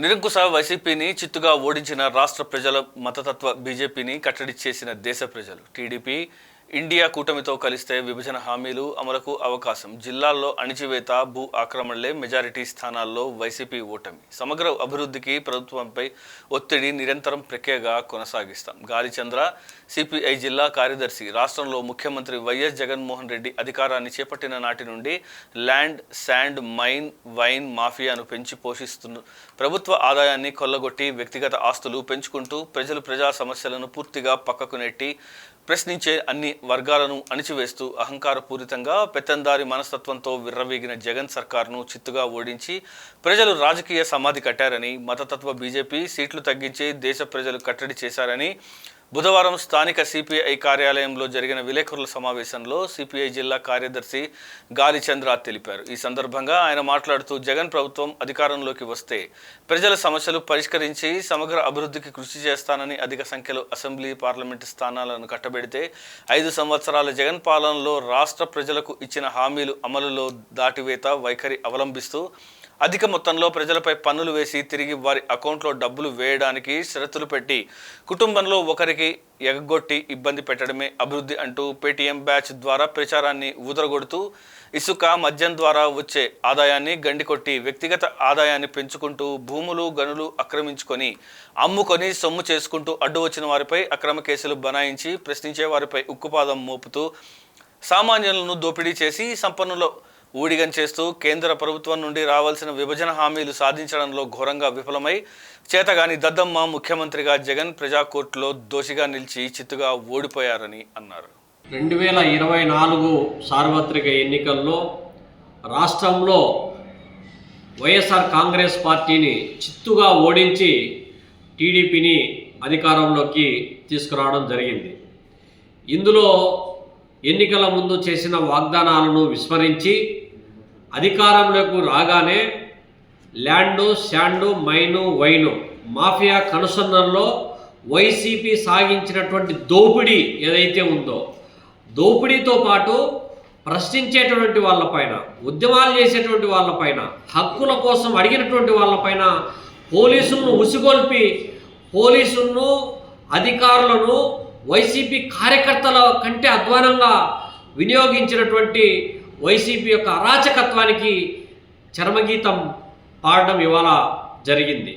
నిరంకుశ వైసీపీని చిత్తుగా ఓడించిన రాష్ట్ర ప్రజల మతతత్వ బీజేపీని కట్టడి చేసిన దేశ ప్రజలు టీడీపీ ఇండియా కూటమితో కలిస్తే విభజన హామీలు అమలుకు అవకాశం. జిల్లాల్లో అణిచివేత భూ ఆక్రమణలే మెజారిటీ స్థానాల్లో వైసీపీ ఓటమి. సమగ్ర అభివృద్ధికి ప్రభుత్వంపై ఒత్తిడి నిరంతరం ప్రక్రియగా కొనసాగిస్తాం. గాలిచంద్ర సిపిఐ జిల్లా కార్యదర్శి రాష్ట్రంలో ముఖ్యమంత్రి వైఎస్ జగన్మోహన్ రెడ్డి అధికారాన్ని చేపట్టిన నాటి నుండి ల్యాండ్ శాండ్ మైన్ వైన్ మాఫియాను పెంచి పోషిస్తున్న ప్రభుత్వ ఆదాయాన్ని కొల్లగొట్టి వ్యక్తిగత ఆస్తులు పెంచుకుంటూ ప్రజలు ప్రజా సమస్యలను పూర్తిగా పక్కకు నెట్టి ప్రశ్నించే అన్ని వర్గాలను అణిచివేస్తూ అహంకారపూరితంగా పెత్తందారి మనస్తత్వంతో విర్రవీగిన జగన్ సర్కార్ను చిత్తుగా ఓడించి ప్రజలు రాజకీయ సమాధి కట్టారని మతతత్వ బీజేపీ సీట్లు తగ్గించి దేశ ప్రజలు కట్టడి చేశారని బుధవారం స్థానిక సిపిఐ కార్యాలయంలో జరిగిన విలేకరుల సమావేశంలో సిపిఐ జిల్లా కార్యదర్శి గాలిచంద్ర తెలిపారు. ఈ సందర్భంగా ఆయన మాట్లాడుతూ జగన్ ప్రభుత్వం అధికారంలోకి వస్తే ప్రజల సమస్యలు పరిష్కరించి సమగ్ర అభివృద్ధికి కృషి చేస్తానని అధిక సంఖ్యలో అసెంబ్లీ పార్లమెంటు స్థానాలను కట్టబెడితే ఐదు సంవత్సరాల జగన్ పాలనలో రాష్ట్ర ప్రజలకు ఇచ్చిన హామీలు అమలులో దాటివేత వైఖరి అవలంబిస్తూ అధిక మొత్తంలో ప్రజలపై పన్నులు వేసి తిరిగి వారి అకౌంట్లో డబ్బులు వేయడానికి షరతులు పెట్టి కుటుంబంలో ఒకరికి ఎగగొట్టి ఇబ్బంది పెట్టడమే అభివృద్ధి అంటూ పేటీఎం బ్యాచ్ ద్వారా ప్రచారాన్ని ఊదరగొడుతూ ఇసుక మద్యం ద్వారా వచ్చే ఆదాయాన్ని గండికొట్టి వ్యక్తిగత ఆదాయాన్ని పెంచుకుంటూ భూములు గనులు ఆక్రమించుకొని అమ్ముకొని సొమ్ము చేసుకుంటూ అడ్డు వచ్చిన వారిపై అక్రమ కేసులు బనాయించి ప్రశ్నించే వారిపై ఉక్కుపాదం మోపుతూ సామాన్యులను దోపిడీ చేసి సంపన్నుల ఊడిగం చేస్తూ కేంద్ర ప్రభుత్వం నుండి రావాల్సిన విభజన హామీలు సాధించడంలో ఘోరంగా విఫలమై చేతగాని దద్దమ్మ ముఖ్యమంత్రిగా జగన్ ప్రజాకోర్టులో దోషిగా నిలిచి చిత్తుగా ఓడిపోయారని అన్నారు. రెండు వేల ఇరవై నాలుగు సార్వత్రిక ఎన్నికల్లో రాష్ట్రంలో వైఎస్ఆర్ కాంగ్రెస్ పార్టీని చిత్తుగా ఓడించి టీడీపీని అధికారంలోకి తీసుకురావడం జరిగింది. ఇందులో ఎన్నికల ముందు చేసిన వాగ్దానాలను విస్మరించి అధికారంలోకి రాగానే land sand mine wine mafia కనుసన్నల్లో వైసీపీ సాగించినటువంటి దోపిడీ ఏదైతే ఉందో దోపిడీతో పాటు ప్రశ్నించేటటువంటి వాళ్ళపైన ఉద్యమాలు చేసేటువంటి వాళ్ళపైన హక్కుల కోసం అడిగినటువంటి వాళ్ళపైన పోలీసులను ఉసిగొల్పి పోలీసులను అధికారులను వైసీపీ కార్యకర్తల కంటే అధ్వానంగా వినియోగించినటువంటి వైసీపీ యొక్క అరాచకత్వానికి చరమగీతం పాడడం ఇవాళ జరిగింది.